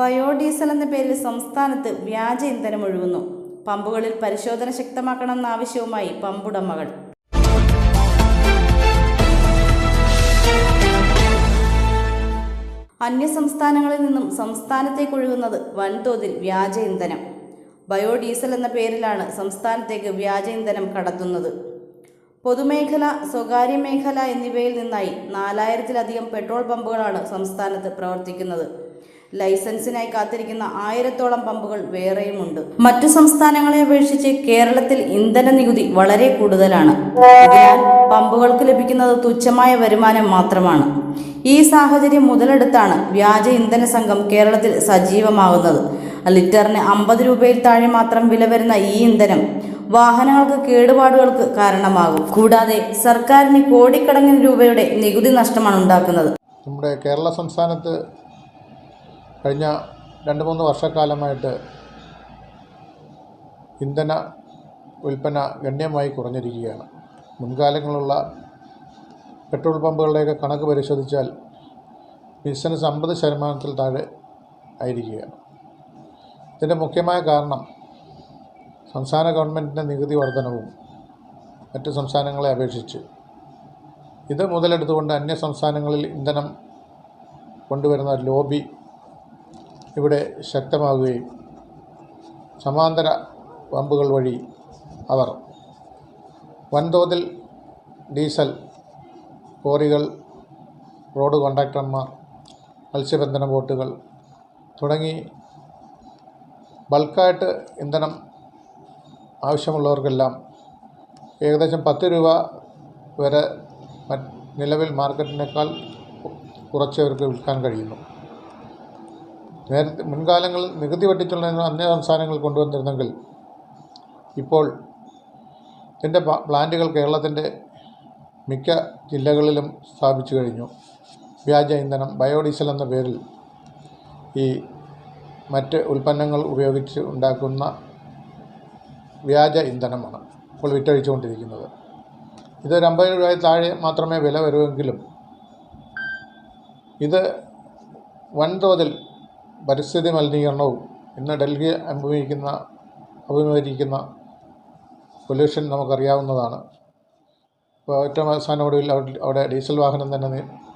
Biodiesel എന്ന പേരിൽ സംസ്ഥാനത്ത് വ്യാജ ഇന്ധനം ഒഴുകുന്നു. പമ്പുകളിൽ പരിശോധന ശക്തമാക്കണമെന്ന ആവശ്യവുമായി പമ്പുടമകൾ. അന്യസംസ്ഥാനങ്ങളിൽ നിന്നും സംസ്ഥാനത്തേക്ക് ഒഴുകുന്നത് വൻതോതിൽ വ്യാജ ഇന്ധനം. ബയോഡീസൽ എന്ന പേരിലാണ് സംസ്ഥാനത്തേക്ക് വ്യാജ ഇന്ധനം കടത്തുന്നത്. പൊതുമേഖല സ്വകാര്യ മേഖല എന്നിവയിൽ നിന്നായി നാലായിരത്തിലധികം പെട്രോൾ പമ്പുകളാണ് സംസ്ഥാനത്ത് പ്രവർത്തിക്കുന്നത്. ലൈസൻസിനായി കാത്തിരിക്കുന്ന ആയിരത്തോളം പമ്പുകൾ വേറെയുമുണ്ട്. മറ്റു സംസ്ഥാനങ്ങളെ അപേക്ഷിച്ച് കേരളത്തിൽ ഇന്ധന നികുതി വളരെ കൂടുതലാണ്. അതിനാൽ പമ്പുകൾക്ക് ലഭിക്കുന്നത് തുച്ഛമായ വരുമാനം മാത്രമാണ്. ഈ സാഹചര്യം മുതലെടുത്താണ് വ്യാജ ഇന്ധന സംഘം കേരളത്തിൽ സജീവമാകുന്നത് ലിറ്ററിന് അമ്പത് രൂപയിൽ താഴെ മാത്രം വില വരുന്ന ഈ ഇന്ധനം വാഹനങ്ങൾക്ക് കേടുപാടുകൾക്ക് കാരണമാകും. കൂടാതെ സർക്കാരിന് കോടിക്കണക്കിന് രൂപയുടെ നികുതി നഷ്ടമാണ് ഉണ്ടാക്കുന്നത്. നമ്മുടെ കേരള സംസ്ഥാനത്ത് കഴിഞ്ഞ രണ്ട് മൂന്ന് വർഷക്കാലമായിട്ട് ഇന്ധന വിൽപ്പന ഗണ്യമായി കുറഞ്ഞിരിക്കുകയാണ്. മുൻകാലങ്ങളുള്ള പെട്രോൾ പമ്പുകളുടെയൊക്കെ കണക്ക് പരിശോധിച്ചാൽ ബിസിനസ് അമ്പത് ശതമാനത്തിൽ താഴെ ആയിരിക്കുകയാണ്. ഇതിന്റെ മുഖ്യമായ കാരണം സംസ്ഥാന ഗവൺമെന്റിന്റെ നികുതി വർധനവും മറ്റ് സംസ്ഥാനങ്ങളെ അപേക്ഷിച്ച്. ഇത് മുതലെടുത്തുകൊണ്ട് അന്യ സംസ്ഥാനങ്ങളിൽ ഇന്ധനം കൊണ്ടുവരുന്ന ലോബി ഇവിടെ ശക്തമാവുകയും സമാന്തര പമ്പുകൾ വഴി അവർ വൻതോതിൽ ഡീസൽ കോറികൾ റോഡ് കോൺട്രാക്ടർമാർ മത്സ്യബന്ധന ബോട്ടുകൾ തുടങ്ങി ബൾക്കായിട്ട് ഇന്ധനം ആവശ്യമുള്ളവർക്കെല്ലാം ഏകദേശം പത്ത് രൂപ വരെ നിലവിൽ മാർക്കറ്റിനേക്കാൾ കുറച്ചവർക്ക് വിൽക്കാൻ കഴിയുന്നു. നേരത്തെ മുൻകാലങ്ങളിൽ നികുതി വെട്ടിച്ചുള്ള അന്യ സംസ്ഥാനങ്ങൾ കൊണ്ടുവന്നിരുന്നെങ്കിൽ ഇപ്പോൾ ഇതിന്റെ പ്ലാന്റുകൾ കേരളത്തിന്റെ മിക്ക ജില്ലകളിലും സ്ഥാപിച്ചു കഴിഞ്ഞു. വ്യാജ ഇന്ധനം ബയോഡീസൽ എന്ന പേരിൽ ഈ മറ്റ് ഉൽപ്പന്നങ്ങൾ ഉപയോഗിച്ച് ഉണ്ടാക്കുന്ന വ്യാജ ഇന്ധനമാണ് ഇപ്പോൾ വിറ്റഴിച്ചുകൊണ്ടിരിക്കുന്നത്. ഇത് അമ്പത് രൂപയിൽ താഴെ മാത്രമേ വില വരുമെങ്കിലും ഇത് വൻതോതിൽ പരിസ്ഥിതി മലിനീകരണവും ഇന്ന് ഡൽഹി അനുഭവിക്കുന്ന അഭിമുഖീകരിക്കുന്ന പൊല്യൂഷൻ നമുക്കറിയാവുന്നതാണ്. ഇപ്പോൾ ഏറ്റവും അവസാനം ഒടുവിൽ അവിടെ ഡീസൽ വാഹനം തന്നെ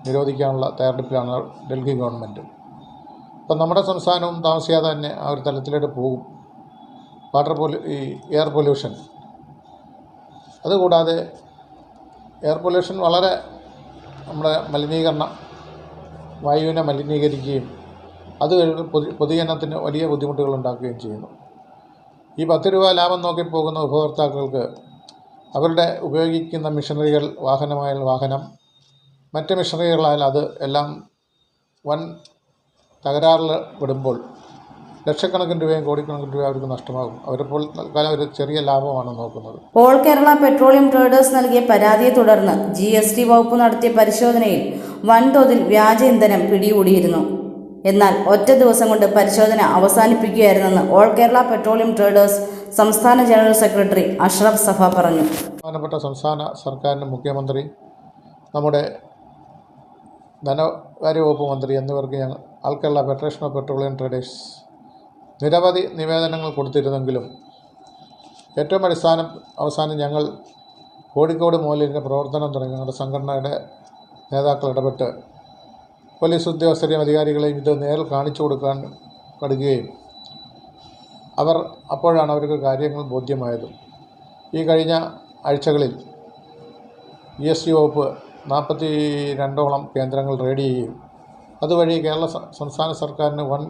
നിരോധിക്കാനുള്ള തയ്യാറെടുപ്പിലാണ് ഡൽഹി ഗവൺമെന്റ് അപ്പം നമ്മുടെ സംസ്ഥാനവും താമസിയാതെ തന്നെ ആ ഒരു തലത്തിലേക്ക് പോകും. വാട്ടർ പൊല്യൂ ഈ എയർ പൊല്യൂഷൻ. അതുകൂടാതെ എയർ പൊല്യൂഷൻ വളരെ നമ്മുടെ മലിനീകരണം വായുവിനെ മലിനീകരിക്കുകയും അത് പൊതു പൊതുജനത്തിന് വലിയ ബുദ്ധിമുട്ടുകൾ ഉണ്ടാക്കുകയും ചെയ്യുന്നു. ഈ പത്ത് രൂപ ലാഭം നോക്കി പോകുന്ന ഉപഭോക്താക്കൾക്ക് അവരുടെ ഉപയോഗിക്കുന്ന മിഷനറികൾ വാഹനമായാൽ വാഹനം മറ്റ് മിഷനറികളായാൽ അത് എല്ലാം വൻ തകരാറിൽ വിടുമ്പോൾ ലക്ഷക്കണക്കിന് രൂപയും കോടിക്കണക്കിന് രൂപ അവർക്ക് നഷ്ടമാകും. അവരിപ്പോൾ തൽക്കാലം ഒരു ചെറിയ ലാഭമാണ് നോക്കുന്നത്. ഓൾ കേരള പെട്രോളിയം ട്രേഡേഴ്സ് നൽകിയ പരാതിയെ തുടർന്ന് ജി വകുപ്പ് നടത്തിയ പരിശോധനയിൽ വൻതോതിൽ വ്യാജ ഇന്ധനം പിടികൂടിയിരുന്നു. എന്നാൽ ഒറ്റ ദിവസം കൊണ്ട് പരിശോധന അവസാനിപ്പിക്കുകയായിരുന്നെന്ന് ഓൾ കേരള പെട്രോളിയം ട്രേഡേഴ്സ് സംസ്ഥാന ജനറൽ സെക്രട്ടറി അഷ്റഫ് സഫ പറഞ്ഞു. പ്രധാനപ്പെട്ട സംസ്ഥാന സർക്കാരിന്റെ മുഖ്യമന്ത്രി നമ്മുടെ ധനകാര്യ വകുപ്പ് മന്ത്രി എന്നിവർക്ക് ഞങ്ങൾ all Kerala federation of petroleum traders നിരവധി നിവേദനങ്ങൾ കൊടുത്തിരുന്നെങ്കിലും ഏറ്റവും അടിസ്ഥാനം അവസാനം ഞങ്ങൾ കോഴിക്കോട് മൂലിന്റെ പ്രവർത്തനം തുടങ്ങി. ഞങ്ങളുടെ സംഘടനയുടെ നേതാക്കൾ ഇടപെട്ട് പോലീസ് ഉദ്യോഗസ്ഥരെയും അധികാരികളെയും ഇത് നേരിൽ കാണിച്ചു കൊടുക്കാൻ കടുകയും അവർ അപ്പോഴാണ് അവർക്ക് കാര്യങ്ങൾ ബോധ്യമായത്. ഈ കഴിഞ്ഞ ആഴ്ചകളിൽ ഇ എസ് സി വകുപ്പ് നാൽപ്പത്തി രണ്ടോളം കേന്ദ്രങ്ങൾ റെയ്ഡ് ചെയ്യുകയും അതുവഴി കേരള സംസ്ഥാന സർക്കാരിന് വൻ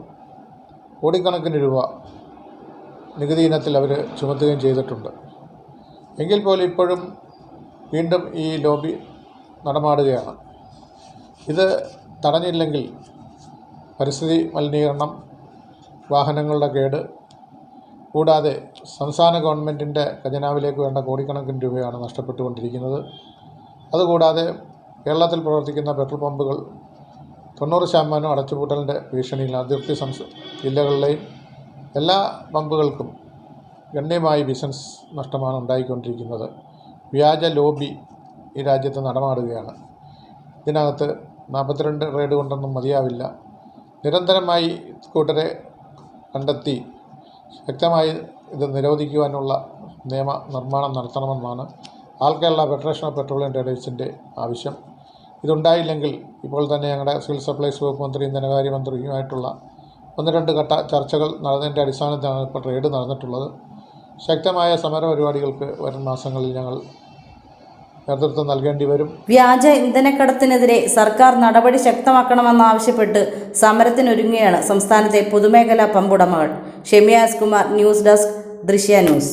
കോടിക്കണക്കിന് രൂപ നികുതി ഇനത്തിൽ അവർ ചുമത്തുകയും ചെയ്തിട്ടുണ്ട്. എങ്കിൽ പോലും ഇപ്പോഴും വീണ്ടും ഈ ലോബി നടമാടുകയാണ്. ഇത് തടഞ്ഞില്ലെങ്കിൽ പരിസ്ഥിതി മലിനീകരണം വാഹനങ്ങളുടെ കേട് കൂടാതെ സംസ്ഥാന ഗവൺമെന്റിന്റെ ഖജനാവിലേക്ക് വേണ്ട കോടിക്കണക്കിന് രൂപയാണ് നഷ്ടപ്പെട്ടുകൊണ്ടിരിക്കുന്നത്. അതുകൂടാതെ കേരളത്തിൽ പ്രവർത്തിക്കുന്ന പെട്രോൾ പമ്പുകൾ തൊണ്ണൂറ് ശതമാനം അടച്ചുപൂട്ടലിന്റെ ഭീഷണിയിൽ അതിർത്തി സംസ്ഥ ജില്ലകളിലെയും എല്ലാ പമ്പുകൾക്കും ഗണ്യമായി ബിസിനസ് നഷ്ടമാണ് ഉണ്ടായിക്കൊണ്ടിരിക്കുന്നത്. വ്യാജ ലോബി ഈ രാജ്യത്ത് നടമാടുകയാണ്. ഇതിനകത്ത് നാൽപ്പത്തിരണ്ട് റെയ്ഡ് കൊണ്ടൊന്നും മതിയാവില്ല. നിരന്തരമായി സ്കൂട്ടറെ കണ്ടെത്തി വ്യക്തമായി ഇത് നിരോധിക്കുവാനുള്ള നിയമ നിർമ്മാണം നടത്തണമെന്നാണ് all Kerala federation of petroleum ട്രേഡേഴ്സിന്റെ ആവശ്യം. ഇതുണ്ടായില്ലെങ്കിൽ ഇപ്പോൾ തന്നെ ഞങ്ങളുടെ സിവിൽ സപ്ലൈസ് വകുപ്പ് മന്ത്രിയും ധനകാര്യമന്ത്രിയുമായിട്ടുള്ള ഒന്ന് രണ്ട് ഘട്ട ചർച്ചകൾ നടന്നതിന്റെ അടിസ്ഥാനത്തിലാണ് ഇപ്പോൾ ട്രേഡ് നടന്നിട്ടുള്ളത്. ശക്തമായ സമര പരിപാടികൾക്ക് വരും മാസങ്ങളിൽ ഞങ്ങൾ നേതൃത്വം നൽകേണ്ടി വരും. വ്യാജ ഇന്ധനക്കടത്തിനെതിരെ സർക്കാർ നടപടി ശക്തമാക്കണമെന്നാവശ്യപ്പെട്ട് സമരത്തിനൊരുങ്ങുകയാണ് സംസ്ഥാനത്തെ പൊതുമേഖലാ പമ്പുടമകൾ. Shemiyas Kumar news desk Drishya news.